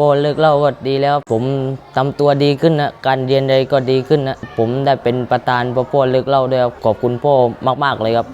พอเลิกเหล่าก็ดีแล้ว ผมทำตัวดีขึ้นนะการเรียนใดก็ดีขึ้นนะผมได้เป็นประธานพราะพ่อเลิกเหล่าด้วยครับขอบคุณพ่อมากๆเลยครับ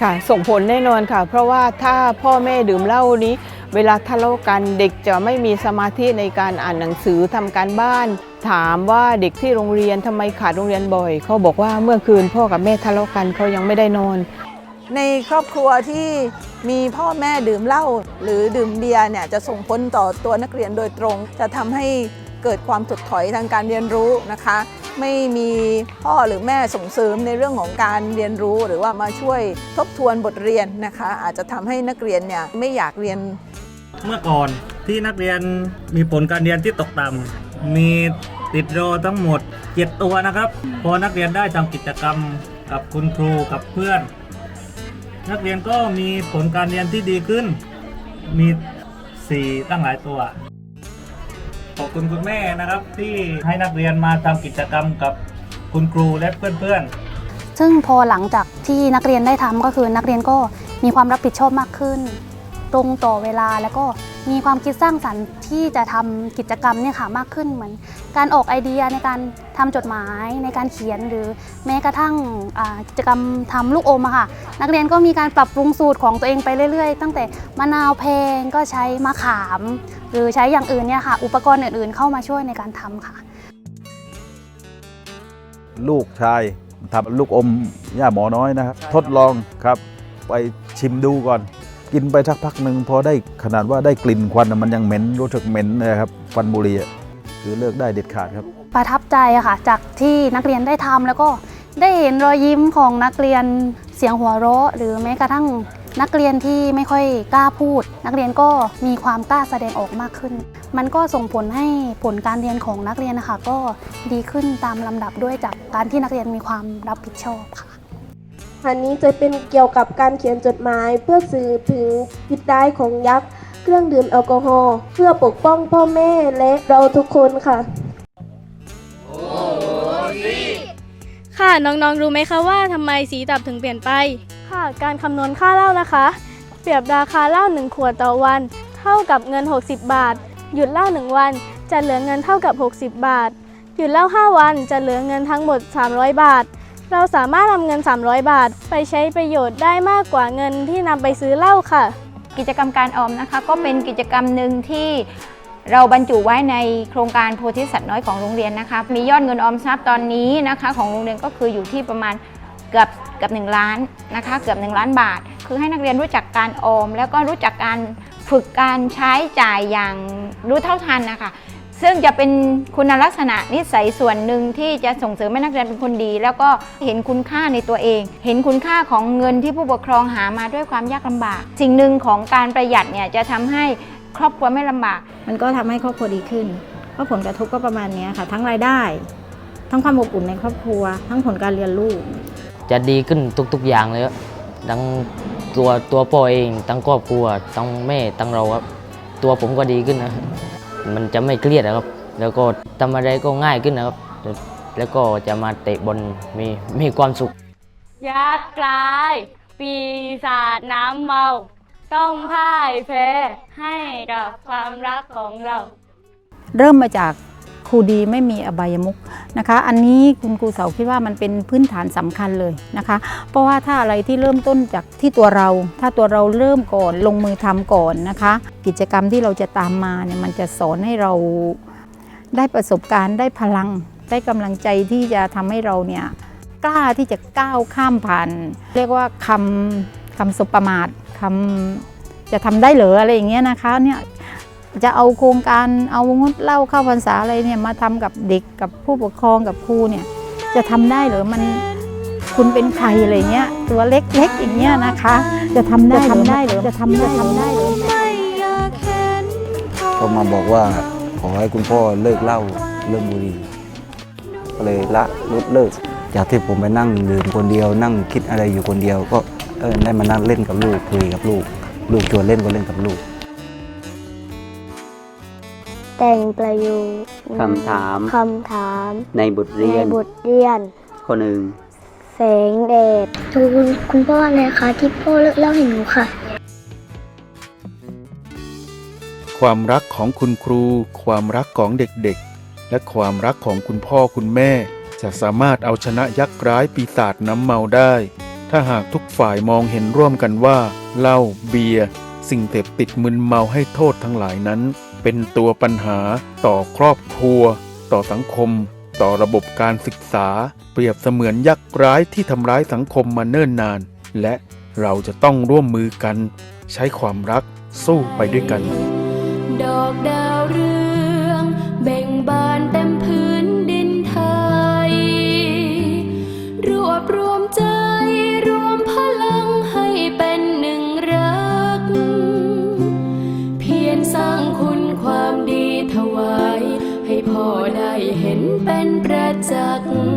ค่ะส่งผลแน่นอนค่ะ เพราะว่าถ้าพ่อแม่ดื่มเหล้านี้ เวลาทะเลาะกันเด็กจะไม่มีสมาธิในการอ่านหนังสือทำการบ้าน ถามว่าเด็กที่โรงเรียนทำไมขาดโรงเรียนบ่อย เขาบอกว่าเมื่อคืนพ่อกับแม่ทะเลาะกันเขายังไม่ได้นอน ในครอบครัวที่มีพ่อแม่ดื่มเหล้าหรือดื่มเบียร์เนี่ยจะส่งผลต่อตัวนักเรียนโดยตรง จะทำให้เกิดความถดถอยทางการเรียนรู้นะคะ ไม่มีพ่อหรือแม่ส่งเสริมในเรื่องของการเรียนรู้ หรือว่ามาช่วยทบทวนบทเรียนนะคะ อาจจะทำให้นักเรียนเนี่ยไม่อยากเรียน เมื่อก่อนที่นักเรียนมีผลการเรียนที่ตกต่ำ มีติดโรทั้งหมดเจ็ดตัวนะครับ พอนักเรียนได้ทำกิจกรรมกับคุณครูกับเพื่อน นักเรียนก็มีผลการเรียนที่ดีขึ้น มีสี่ตั้งหลายตัว ขอบคุณคุณแม่นะครับ ที่ให้นักเรียนมาทำกิจกรรมกับคุณครูและเพื่อนๆ ซึ่งพอหลังจากที่นักเรียนได้ทำก็คือนักเรียนก็มีความรับผิดชอบมากขึ้น ตรงต่อเวลาแล้วก็ มีความคิดสร้างสรรค์ที่จะทำกิจกรรมเนี่ยค่ะมากขึ้นเหมือน การออกไอเดียในการทำจดหมายในการเขียนหรือแม้กระทั่งกิจกรรมทำลูกอมอะค่ะ นักเรียนก็มีการปรับปรุงสูตรของตัวเองไปเรื่อย ๆ ตั้งแต่มะนาวเพลงก็ใช้มะขาม หรือใช้อย่างอื่นเนี่ยค่ะ อุปกรณ์อื่นๆ เข้ามาช่วยในการทำค่ะ ลูกชายทำลูกอมย่าหมอน้อยนะครับ ทดลองครับไปชิมดูก่อน กินไปสักพักหนึ่งพอได้ขนาดว่าได้กลิ่นควันมันยังเหม็นรู้สึกเหม็นเลยครับควันบุหรี่คือเลิกได้เด็ดขาดครับ ประทับใจอะค่ะ จากที่นักเรียนได้ทำแล้วก็ได้เห็นรอยยิ้มของนักเรียนเสียงหัวเราะ หรือแม้กระทั่งนักเรียนที่ไม่ค่อยกล้าพูด นักเรียนก็มีความกล้าแสดงออกมากขึ้น มันก็ส่งผลให้ผลการเรียนของนักเรียนนะคะก็ดีขึ้นตามลำดับด้วยจากการที่นักเรียนมีความรับผิดชอบค่ะ อันนี้จะเป็นเกี่ยวกับการเขียนจดหมายเพื่อสื่อถึงพิษร้ายของยักษ์ เครื่องดื่มแอลกอฮอล์เพื่อปกป้องพ่อแม่และเราทุกคนค่ะ ค่ะน้องๆรู้ไหมคะว่าทำไมสีตับถึงเปลี่ยนไป ค่ะ การคำนวณค่าเหล้านะคะ เปรียบราคาเหล้า1ขวดต่อวัน เท่ากับเงิน 60 บาท หยุดเหล้า1วัน จะเหลือเงินเท่ากับ 60 บาท หยุดเหล้า5วันจะเหลือเงินทั้งหมด 300 บาท เราสามารถนำเงิน 300 บาท ไปใช้ประโยชน์ได้มากกว่าเงินที่นำไปซื้อเหล้าค่ะ กิจกรรมการออมนะคะก็เป็นกิจกรรมหนึ่งที่เราบรรจุไว้ในโครงการโพธิสัตว์น้อยของโรงเรียนนะคะ มียอดเงินออมทรัพย์ตอนนี้นะคะของโรงเรียนก็คืออยู่ที่ประมาณเกือบเกือบ1ล้านนะคะเกือบ 1 ล้านบาท คือให้นักเรียนรู้จักการออม แล้วก็รู้จักการฝึกการใช้จ่ายอย่างรู้เท่าทันนะคะ ซึ่งจะเป็นคุณลักษณะนิสัยส่วนหนึ่งที่จะส่งเสริมให้นักเรียนเป็นคนดี แล้วก็เห็นคุณค่าในตัวเอง เห็นคุณค่าของเงินที่ผู้ปกครองหามาด้วยความยากลำบาก สิ่งหนึ่งของการประหยัดเนี่ยจะทำให้ครอบครัวไม่ลำบาก มันก็ทำให้ครอบครัวดีขึ้น ก็ผลกระทบก็ประมาณเนี้ยค่ะ ทั้งรายได้ ทั้งความอบอุ่นในครอบครัว ทั้งผลการเรียนลูก จะดีขึ้นทุกๆอย่างเลยครับทั้งตัวตัวพ่อเองทั้งครอบครัวทั้งแม่ทั้งเราครับตัวผมก็ดีขึ้นนะ มันจะไม่เครียดนะครับ แล้วก็ทำอะไรก็ง่ายขึ้นนะครับ แล้วก็จะมาเตะบอลมีมีความสุข ยักษ์กลาย ปีศาจน้ำเมา ต้องพ่ายแพ้ให้กับความรักของเรา เริ่มมาจากค รูดีไม่มีอบายมุกนะคะ อันนี้คุณครูเสาคิดว่ามันเป็นพื้นฐานสำคัญเลยนะคะ เพราะว่าถ้าอะไรที่เริ่มต้นจากที่ตัวเรา ถ้าตัวเราเริ่มก่อนลงมือทำก่อนนะคะ กิจกรรมที่เราจะตามมาเนี่ยมันจะสอนให้เราได้ประสบการณ์ได้พลัง ได้กำลังใจที่จะทำให้เราเนี่ยกล้าที่จะก้าวข้ามผ่าน เรียกว่าคำคำสบประมาทคำจะทำได้เหรออะไรอย่างเงี้ยนะคะเนี่ย จะเอาโครงการเอางดเหล่าเข้าพรรษาอะไรเนี่ยมาทำกับเด็กกับผู้ปกครองกับครูเนี่ยจะทำได้หรือมันคุณเป็นใครอะไรเงี้ยตัวเล็กๆอย่างเงี้ยนะคะ จะทำได้ทำได้หรือจะทำได้ทำได้หรือก็มาบอกว่าขอให้คุณพ่อเลิกเหล้าเลิกบุหรี่ก็เลยละลดเลิก จากที่ผมไปนั่งดื่มคนเดียว นั่งคิดอะไรอยู่คนเดียว ก็ได้มานั่งเล่นกับลูกคุยกับลูก ลูกชวนเล่นก็เล่นกับลูก แต่งประโยคคำถามคำถามในบทเรียนในบทเรียนข้อหนึ่งแสงแดดขอบคุณคุณพ่อนะคะที่พ่อเลิกเล่าให้หนูค่ะ ความรักของคุณครู ความรักของเด็กๆ และความรักของคุณพ่อคุณแม่ จะสามารถเอาชนะยักษ์ร้ายปีศาจน้ำเมาได้ ถ้าหากทุกฝ่ายมองเห็นร่วมกันว่าเหล้าเบียร์สิ่งเสพติดมึนเมาให้โทษทั้งหลายนั้น เป็นตัวปัญหาต่อครอบครัว ต่อสังคม ต่อระบบการศึกษา เปรียบเสมือนยักษ์ร้ายที่ทำร้ายสังคมมาเนิ่นนาน และเราจะต้องร่วมมือกัน ใช้ความรักสู้ไปด้วยกัน ดอกดาวเรือง เป็นประจักษ์